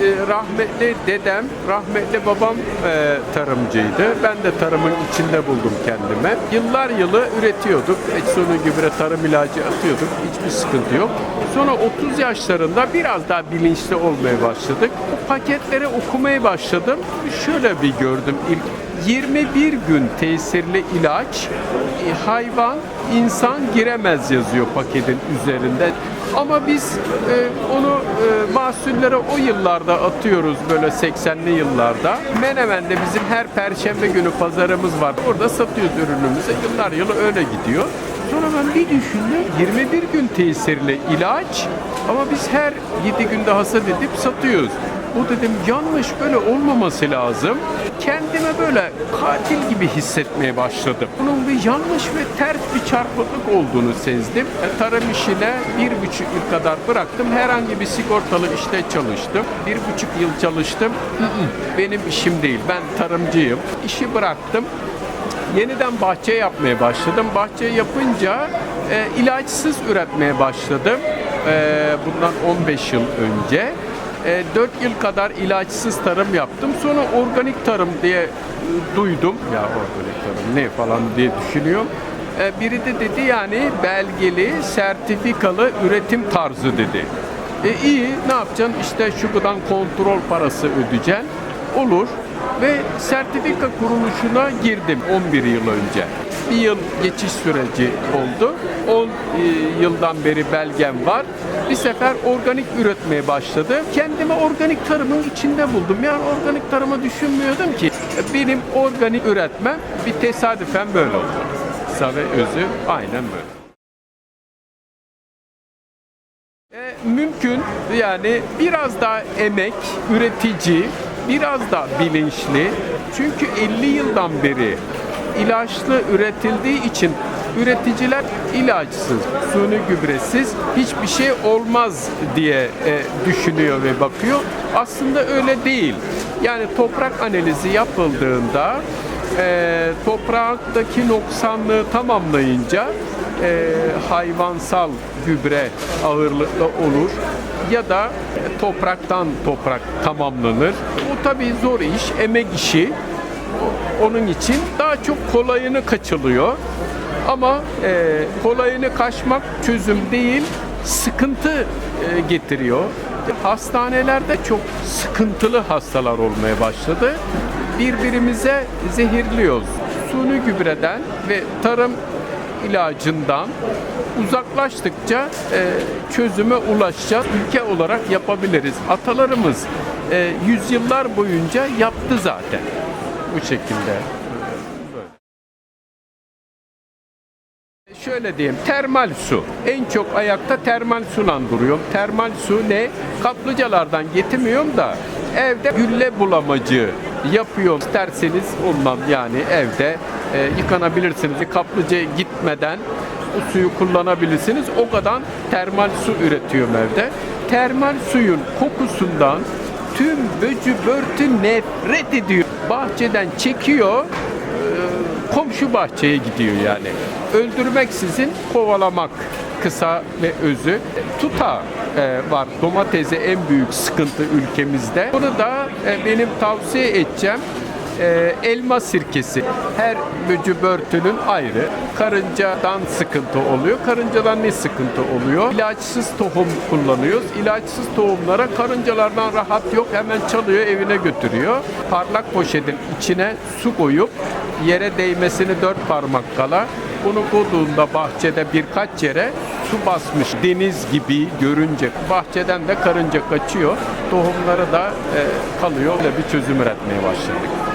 e, rahmetli dedem, rahmetli babam e, tarımcıydı. Ben de tarımın içinde buldum kendime. Yıllar yılı üretiyorduk. Et sonu gübre tarım ilacı atıyorduk. Hiçbir sıkıntı yok. Sonra 30 yaşlarında biraz daha bilinçli olmaya başladık. O paketleri okumaya başladım. Şöyle bir gördüm ilk 21 gün tesirli ilaç e, hayvan insan giremez yazıyor paketin üzerinde. Ama biz e, onu e, mahsullere o yıllarda atıyoruz böyle 80'li yıllarda. Menemen'de bizim her perşembe günü pazarımız var. Orada satıyoruz ürünümüzü. Yıllar yılı öyle gidiyor. Sonra ben bir düşündüm. 21 gün tesirli ilaç ama biz her 7 günde hasat edip satıyoruz. Bu dedim yanlış böyle olmaması lazım. Kendime böyle katil gibi hissetmeye başladım. Bunun bir yanlış ve ters bir çarpıklık olduğunu sezdim. E, tarım işine bir buçuk yıl kadar bıraktım. Herhangi bir sigortalı işte çalıştım. Bir buçuk yıl çalıştım. Benim işim değil. Ben tarımcıyım. İşi bıraktım. Yeniden bahçe yapmaya başladım. Bahçe yapınca e, ilaçsız üretmeye başladım. E, bundan 15 yıl önce. E, 4 yıl kadar ilaçsız tarım yaptım. Sonra organik tarım diye e, duydum. Ya organik tarım ne falan diye düşünüyorum. E, biri de dedi yani belgeli, sertifikalı üretim tarzı dedi. E iyi ne yapacaksın? İşte şu kadar kontrol parası ödeyeceksin. Olur ve sertifika kuruluşuna girdim 11 yıl önce. Bir yıl geçiş süreci oldu. 10 e, yıldan beri belgem var. Bir sefer organik üretmeye başladı. Kendimi organik tarımın içinde buldum. Yani organik tarımı düşünmüyordum ki. Benim organik üretmem bir tesadüfen böyle oldu. Kısa ve özü aynen böyle. E, mümkün yani biraz daha emek, üretici, biraz daha bilinçli. Çünkü 50 yıldan beri ilaçlı üretildiği için üreticiler ilaçsız, suni gübresiz hiçbir şey olmaz diye e, düşünüyor ve bakıyor. Aslında öyle değil. Yani toprak analizi yapıldığında e, topraktaki noksanlığı tamamlayınca e, hayvansal gübre ağırlıklı olur ya da topraktan toprak tamamlanır. Bu tabii zor iş, emek işi. Onun için daha çok kolayını kaçılıyor. Ama e, kolayını kaçmak çözüm değil, sıkıntı e, getiriyor. Hastanelerde çok sıkıntılı hastalar olmaya başladı. Birbirimize zehirliyoruz. Suni gübreden ve tarım ilacından uzaklaştıkça e, çözüme ulaşacağız. Ülke olarak yapabiliriz. Atalarımız e, yüzyıllar boyunca yaptı zaten bu şekilde. Şöyle diyeyim, termal su. En çok ayakta termal sulandırıyorum. Termal su ne? Kaplıcalardan getirmiyorum da evde gülle bulamacı yapıyorum. İsterseniz ondan yani evde e, yıkanabilirsiniz. Kaplıcaya gitmeden bu suyu kullanabilirsiniz. O kadar termal su üretiyorum evde. Termal suyun kokusundan tüm böcü börtü nefret ediyor. Bahçeden çekiyor, e, komşu bahçeye gidiyor yani. Öldürmeksizin kovalamak kısa ve özü. Tuta e, var. Domatesi en büyük sıkıntı ülkemizde. Bunu da e, benim tavsiye edeceğim. E, elma sirkesi. Her böcü börtünün ayrı. Karıncadan sıkıntı oluyor. Karıncadan ne sıkıntı oluyor? İlaçsız tohum kullanıyoruz. İlaçsız tohumlara karıncalardan rahat yok. Hemen çalıyor evine götürüyor. Parlak poşetin içine su koyup yere değmesini dört parmak kala bunu koyduğunda bahçede birkaç yere su basmış deniz gibi görünce bahçeden de karınca kaçıyor. Tohumları da e, kalıyor. Öyle bir çözüm üretmeye başladık.